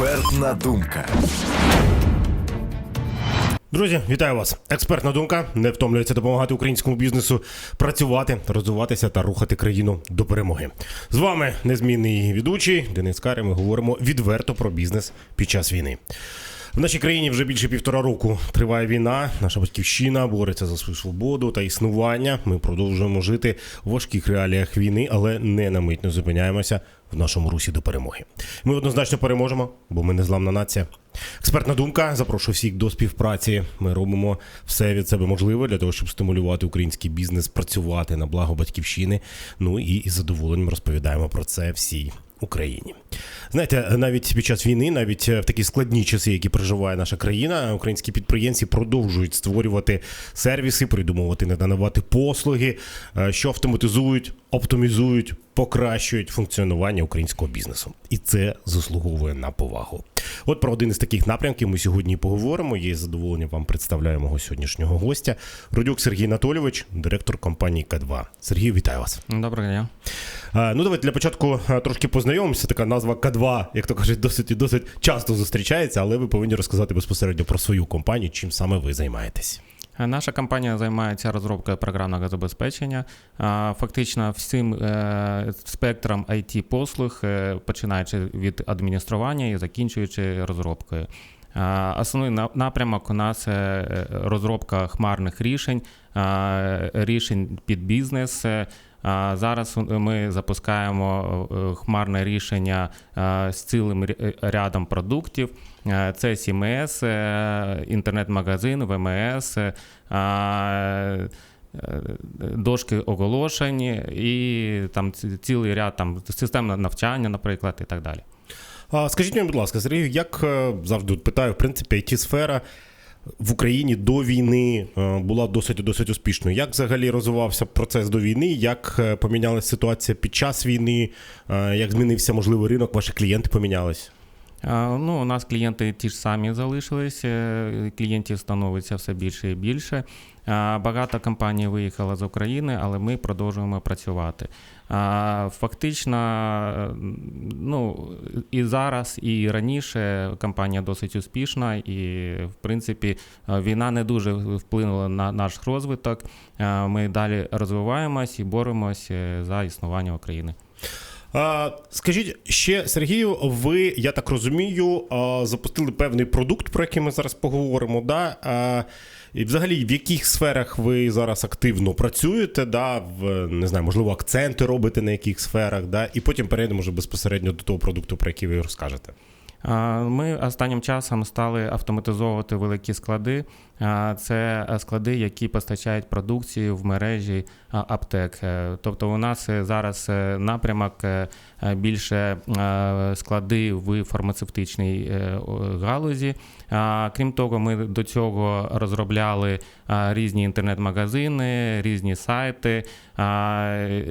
Експертна думка. Друзі, вітаю вас! Експертна думка не втомлюється допомагати українському бізнесу працювати, розвиватися та рухати країну до перемоги. З вами незмінний ведучий Денис Карі. Ми говоримо відверто про бізнес під час війни. В нашій країні вже більше півтора року триває війна. Наша батьківщина бореться за свою свободу та існування. Ми продовжуємо жити в важких реаліях війни, але не на мить не зупиняємося в нашому русі до перемоги. Ми однозначно переможемо, бо ми не зламна нація. Експертна думка. Запрошую всіх до співпраці. Ми робимо все від себе можливе для того, щоб стимулювати український бізнес, працювати на благо батьківщини. Ну і із задоволенням розповідаємо про це всій Україні. Знаєте, навіть під час війни, навіть в такі складні часи, які проживає наша країна, українські підприємці продовжують створювати сервіси, придумувати, надавати послуги, е, що автоматизують, оптимізують, покращують функціонування українського бізнесу, і це заслуговує на повагу. От про один із таких напрямків ми сьогодні поговоримо. Є задоволення вам представляю мого сьогоднішнього гостя. Родюк Сергій Анатолійович, директор компанії К2. Сергій, вітаю вас. Доброго дня. Ну, давайте для початку трошки познайомимося. Така назва К2, як то кажуть, досить і досить часто зустрічається, але ви повинні розказати безпосередньо про свою компанію, чим саме ви займаєтесь. Е, Наша компанія займається розробкою програмного забезпечення, фактично всім е, спектром it послуг, е, починаючи від адміністрування і закінчуючи розробкою. Основний на- напрямок у нас е, е, розробка хмарних рішень, рішень під бізнес. Е, Зараз ми запускаємо е, хмарне рішення е, з цілим рядом продуктів. Е, Це е, інтернет-магазин, ВМС, е, е, дошки оголошень і там цілий ряд там системне навчання, наприклад, і так далі. Скажіть мені, будь ласка, Сергій, як е, завжди питаю, в принципі, it сфера в Україні до війни е, була досить досить успішною. Як взагалі розвивався процес до війни? Як е, помінялася ситуація під час війни? Е, Як змінився можливо ринок? Ваші клієнти помінялись? Ну, у нас клієнти ті ж самі залишились, е, клієнтів становиться все більше і більше. Багато компаній виїхало з України, але ми продовжуємо працювати. Фактично, ну, і зараз, і раніше компанія досить успішна, і, в принципі, е, війна не дуже вплинула на наш розвиток. Ми далі розвиваємось і боремось е, за існування України. Скажіть ще, Сергію, ви, я так розумію, запустили певний продукт, про який ми зараз поговоримо. Да? І взагалі, в яких сферах ви зараз активно працюєте? Да? В, не знаю, можливо, акценти робите на яких сферах, да? і потім перейдемо вже безпосередньо до того продукту, про який ви розкажете. Ми останнім часом стали автоматизовувати великі склади. Це склади, які постачають продукцію в мережі аптек. Е, Тобто, у нас е, зараз е, напрямок е, е, більше е, склади в фармацевтичній е, галузі. Крім того, ми до цього розробляли різні інтернет-магазини, різні сайти, е,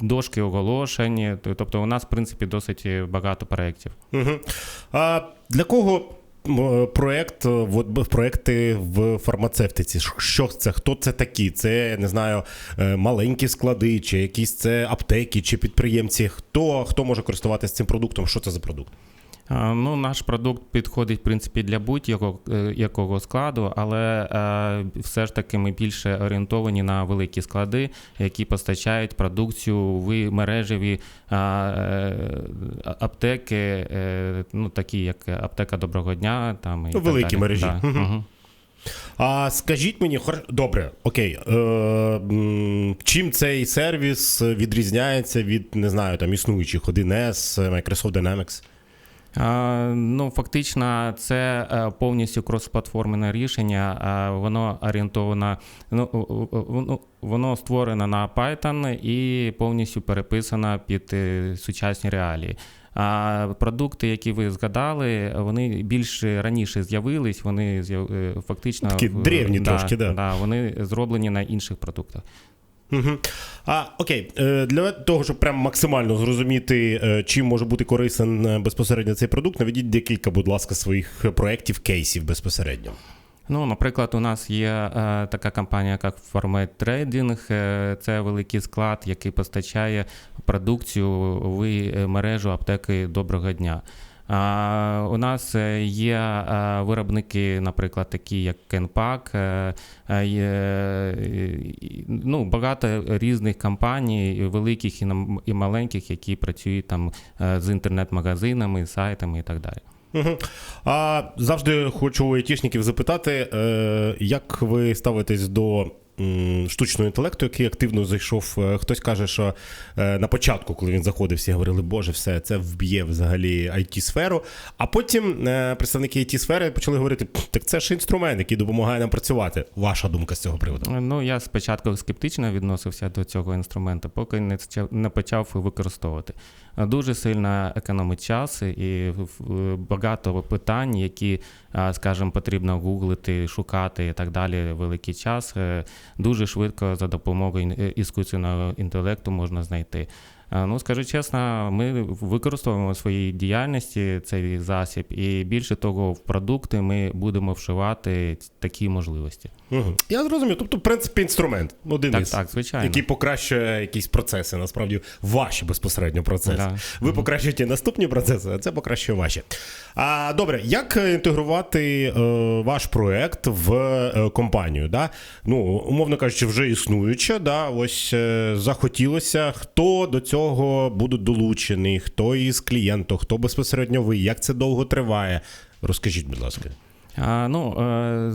дошки оголошень. Тобто, у нас, в принципі, досить багато проєктів. Угу. А для кого проект, е, от, проекти в фармацевтиці? Що це? Хто це такі? Це не знаю, е, маленькі склади, чи якісь це аптеки, чи підприємці? Хто, хто може користуватися цим продуктом? Що це за продукт? А, Ну, наш продукт підходить, в принципі, для будь-якого е, якого складу, але е, все ж таки ми більше орієнтовані на великі склади, які постачають продукцію в мережеві е, е, аптеки, е, ну такі як аптека Доброго дня. Там і Ну, так великі далі. мережі. Да. Мгм. А скажіть мені, добре, окей, е, чим цей сервіс відрізняється від не знаю там існуючих 1С, Microsoft Dynamics? Ну, фактично, це е, повністю кросплатформене рішення. Воно орієнтовано, ну, о- воно, створено на Python і повністю переписано під е, сучасні реалії. А продукти, які ви згадали, вони більш раніше з'явились, вони е, фактично Такі древні трошки, да. Да, вони зроблені на інших продуктах. А окей, е, для того, щоб прям максимально зрозуміти, е, чим може бути корисен е, безпосередньо цей продукт, наведіть декілька, будь ласка, своїх проєктів, кейсів безпосередньо. Ну, наприклад, у нас є е, така компанія, як Format Trading. Е, це великий склад, який постачає продукцію в мережу аптеки Доброго дня. У нас е, є е, виробники, наприклад, такі як Кенпак, е, ну, багато різних компаній, великих і маленьких, які працюють там з інтернет-магазинами, сайтами і так далі. А завжди хочу у айтішників запитати, як ви ставитесь до штучного інтелекту, який активно зайшов. Е, Хтось каже, що е, на початку, коли він заходив, всі говорили, боже, все, це вб'є взагалі it сферу А потім е, представники it сфери почали говорити, так це ж інструмент, який допомагає нам працювати. Ваша думка з цього приводу? Ну, я спочатку скептично відносився до цього інструменту, поки не почав використовувати. Е, Дуже сильно економить час і багато питань, які, скажімо, потрібно гуглити, шукати і так далі великий час. е, Дуже швидко за допомогою іскусного іскусственного інтелекту можна знайти. Е, Ну, скажу чесно, ми використовуємо в своїй діяльності цей засіб, і більше того, в продукти ми будемо вшивати такі можливості. Угу. Я зрозумів. Тобто, в принципі, інструмент один Так, із. так, звичайно. Який покращує якісь процеси, насправді ваші безпосередньо процеси. Да. Ви покращуєте наступні процеси, а це покращує ваші. А добре, як інтегрувати е, ваш проект в е, компанію? Да? Ну, умовно кажучи, вже існуюча, да? ось е, захотілося, хто до цього буде долучений, хто із клієнту, хто безпосередньо ви, як це довго триває? Розкажіть, будь ласка. А, ну, е,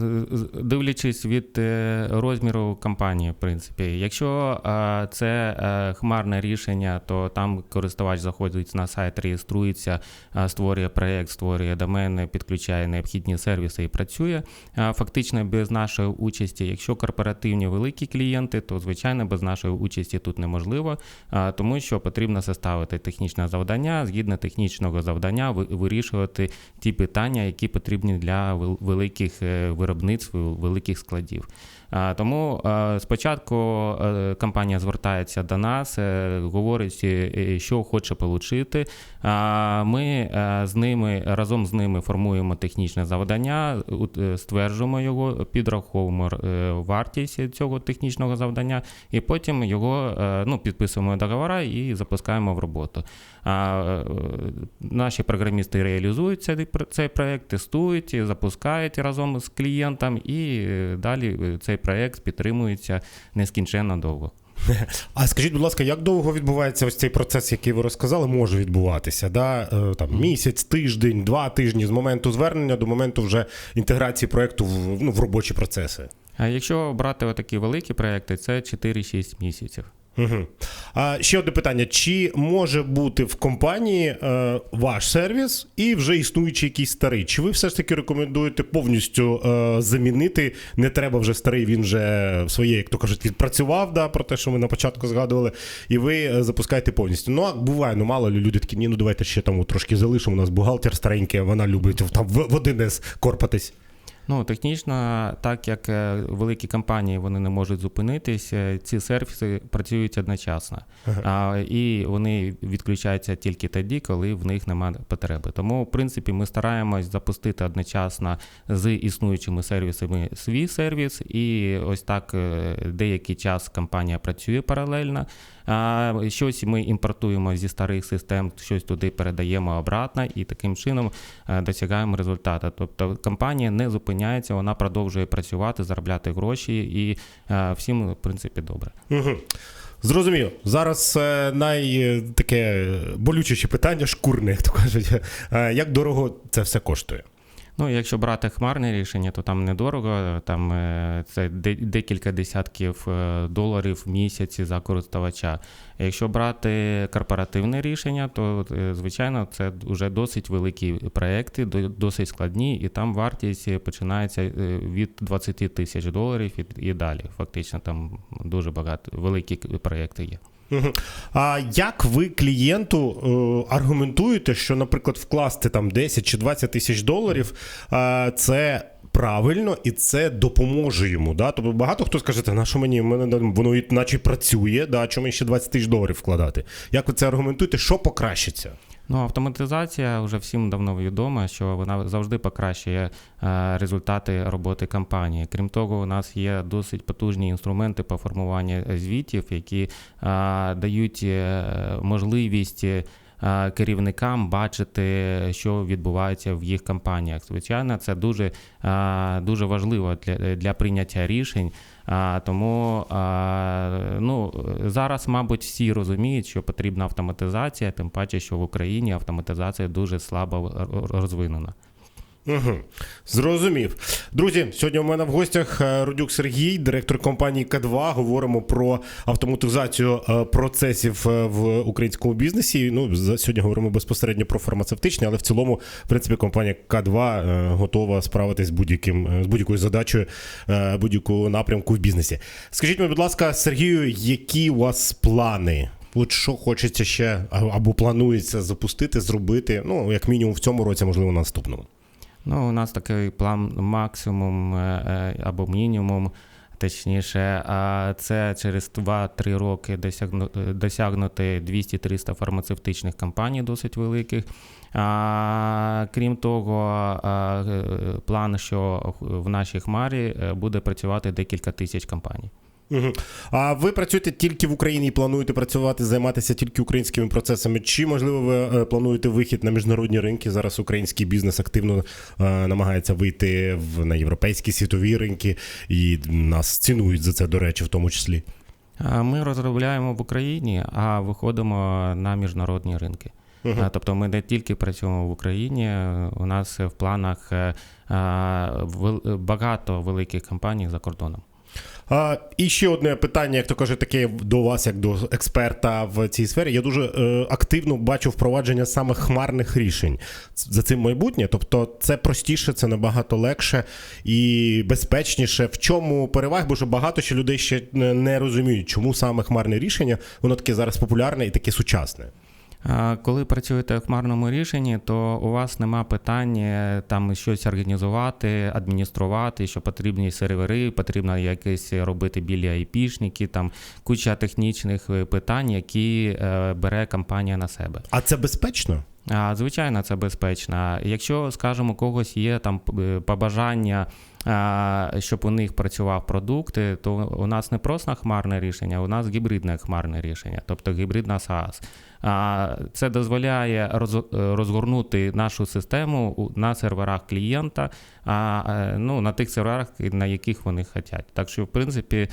дивлячись від е, розміру компанії, в принципі, якщо е, це хмарне рішення, то там користувач заходить на сайт, реєструється, створює проєкт, створює домени, підключає необхідні сервіси і працює. Фактично без нашої участі. Якщо корпоративні великі клієнти, то звичайно без нашої участі тут неможливо, тому що потрібно составити технічне завдання, згідно технічного завдання, вирішувати ті питання, які потрібні для вел- великих е, виробництв, великих складів. А, Тому е, спочатку е, компанія звертається до нас, е, говорить, е, що хоче отримати. Ми е, з ними разом з ними формуємо технічне завдання, е, стверджуємо його, підраховуємо е, вартість цього технічного завдання, і потім його е, ну, підписуємо договори і запускаємо в роботу. Е, наші програмісти реалізують цей, цей проект, тестують, запускають разом з клієнтом, і е, далі е, цей проект підтримується нескінченно довго. А скажіть, будь ласка, як довго відбувається ось цей процес, який ви розказали, може відбуватися? Да? Е, Там місяць, тиждень, два тижні з моменту звернення до моменту вже інтеграції проекту в, ну, в робочі процеси. А якщо брати отакі великі проекти, це 4-6 місяців. Угу. А ще одне питання: чи може бути в компанії е, ваш сервіс і вже існуючий якийсь старий? Чи ви все ж таки рекомендуєте повністю е, замінити? Не треба вже старий, він вже своє, як то кажуть, відпрацював, да, про те, що ми на початку згадували, і ви е, запускаєте повністю. Ну, а буває, ну мало люди такі, ні, ну давайте ще там трошки залишимо. У нас бухгалтер старенький, вона любить там в 1С корпатись. Ну, технічно, так як е, великі компанії вони не можуть зупинитись, е, ці сервіси працюють одночасно. А, і вони відключаються тільки тоді, коли в них немає потреби. Тому, в принципі, ми стараємось запустити одночасно з існуючими сервісами свій сервіс, і ось так е, деякий час компанія працює паралельно. А щось ми імпортуємо зі старих систем, щось туди передаємо обратно, і таким чином досягаємо результату. Тобто компанія не зупиняється, вона продовжує працювати, заробляти гроші, і е, всім, в принципі, добре. Угу. Зрозуміло. Зараз е, най е, болючіше питання, шкурне, як то кажуть. Е, як дорого це все коштує? Ну, якщо брати хмарне рішення, то там недорого, там е, це декілька десятків е, доларів в місяці за користувача. Якщо брати корпоративне рішення, то е, звичайно це вже досить великі проекти, досить складні, і там вартість починається від 20 тисяч доларів і далі. Фактично, там дуже багато великі проекти є. А як ви клієнту е, аргументуєте, що, наприклад, вкласти там 10 чи 20 тисяч доларів е, це правильно і це допоможе йому? Да? Тобто багато хто скаже, на що мені мене воно наче працює, да? чому ще 20 тисяч доларів вкладати? Як ви це аргументуєте? Що покращиться? Ну, автоматизація вже всім давно відома, що вона завжди покращує е, результати роботи компанії. Крім того, у нас є досить потужні інструменти по формуванню звітів, які е, дають е, можливість. керівникам бачити, що відбувається в їх компаніях. Звичайно, це дуже, дуже важливо для, для прийняття рішень. А, тому ну, зараз, мабуть, всі розуміють, що потрібна автоматизація, тим паче, що в Україні автоматизація дуже слабо розвинена. Угу. Зрозумів. Друзі, сьогодні у мене в гостях е, Рудюк Сергій, директор компанії К2. Говоримо про автоматизацію е, процесів е, в українському бізнесі. Ну, сьогодні говоримо безпосередньо про фармацевтичні, але в цілому, в принципі, компанія К2 е, готова справитись з будь-яким з будь-якою задачею, будь-якого напрямку в бізнесі. Скажіть мені, будь ласка, Сергію, які у вас плани? От що хочеться ще або планується запустити, зробити, ну як мінімум в цьому році, можливо, наступному. Ну, у нас такий план максимум е, е, або мінімум. Точніше, а це через 2-3 роки досягнути, досягнути 200-300 фармацевтичних компаній досить великих. А, крім того, е, план, що в нашій хмарі е, буде працювати декілька тисяч компаній. Угу. А ви працюєте тільки в Україні і плануєте працювати, займатися тільки українськими процесами? Чи можливо ви е, плануєте вихід на міжнародні ринки? Зараз український бізнес активно е, намагається вийти в на європейські світові ринки, і нас цінують за це, до речі, в тому числі. Ми розробляємо в Україні, а виходимо на міжнародні ринки. А, Тобто ми не тільки працюємо в Україні, у нас в планах е, багато великих компаній за кордоном. І ще одне питання, як то каже, таке до вас, як до експерта в цій сфері. Я дуже е, активно бачу впровадження саме хмарних рішень за цим майбутнє. Тобто, це простіше, це набагато легше і безпечніше. В чому переваг? Бо що багато ще людей ще не розуміють, чому саме хмарне рішення воно таке зараз популярне і таке сучасне. Коли працюєте в хмарному рішенні, то у вас нема питань е, там щось організувати, адмініструвати, що потрібні сервери, потрібно якесь робити білі айпішники, там куча технічних е, питань, які е, бере компанія на себе. А це безпечно? А, Звичайно, це безпечно. Якщо, скажімо, у когось є там побажання, щоб у них працював продукт, то у нас не просто хмарне рішення, у нас гібридне хмарне рішення, тобто гібридна SaaS. Це дозволяє е, розгорнути нашу систему на серверах клієнта, е, ну, на тих серверах, на яких вони хочуть. Так що, в принципі,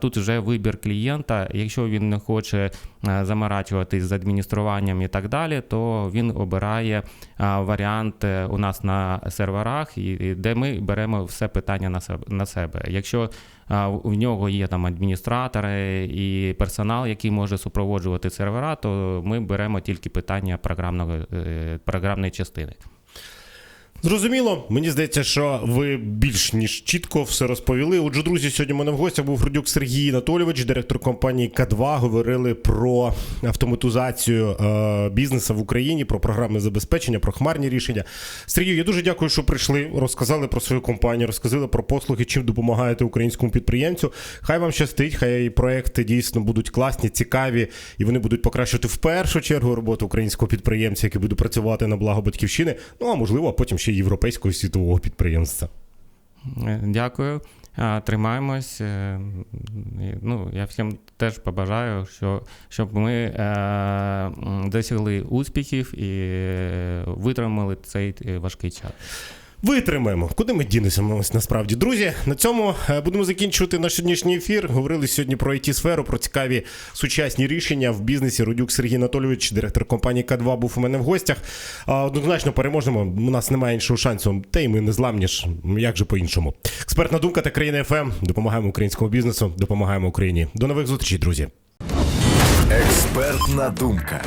тут вже вибір клієнта. Якщо він не хоче е, заморачуватись з адмініструванням і так далі, то він обирає варіант у нас на серверах, де ми беремо все питання на себе. Якщо в в нього є там адміністратори і персонал, який може супроводжувати сервера, то ми беремо тільки питання е, програмної частини. Зрозуміло, мені здається, що ви більш ніж чітко все розповіли. Отже, друзі, сьогодні у мене в гостях був Грудюк Сергій Анатолійович, директор компанії К2. Говорили про автоматизацію е, бізнесу в Україні, про програмне забезпечення, про хмарні рішення. Сергію, я дуже дякую, що прийшли, розказали про свою компанію, розказали про послуги, чим допомагаєте українському підприємцю. Хай вам щастить, хай проекти дійсно будуть класні, цікаві, і вони будуть покращувати в першу чергу роботу українського підприємця, який буде працювати на благо батьківщини. Ну а можливо, а потім ще й європейського світового підприємства. Е, Дякую. Тримаємось. Е, Ну, я всім теж побажаю, що, щоб ми е, досягли успіхів і витримали цей важкий час. Витримаємо. Куди ми дінемося насправді? Друзі, на цьому е, будемо закінчувати наш сьогоднішній ефір. Говорили сьогодні про it сферу про цікаві сучасні рішення в бізнесі. Рудюк Сергій Анатолійович, директор компанії К2, був у мене в гостях. Однозначно переможемо. У нас немає іншого шансу. Та й ми не зламні ж. Як же по-іншому? Експертна думка та країна ФМ. Допомагаємо українському бізнесу, допомагаємо Україні. До нових зустрічей, друзі. Експертна думка.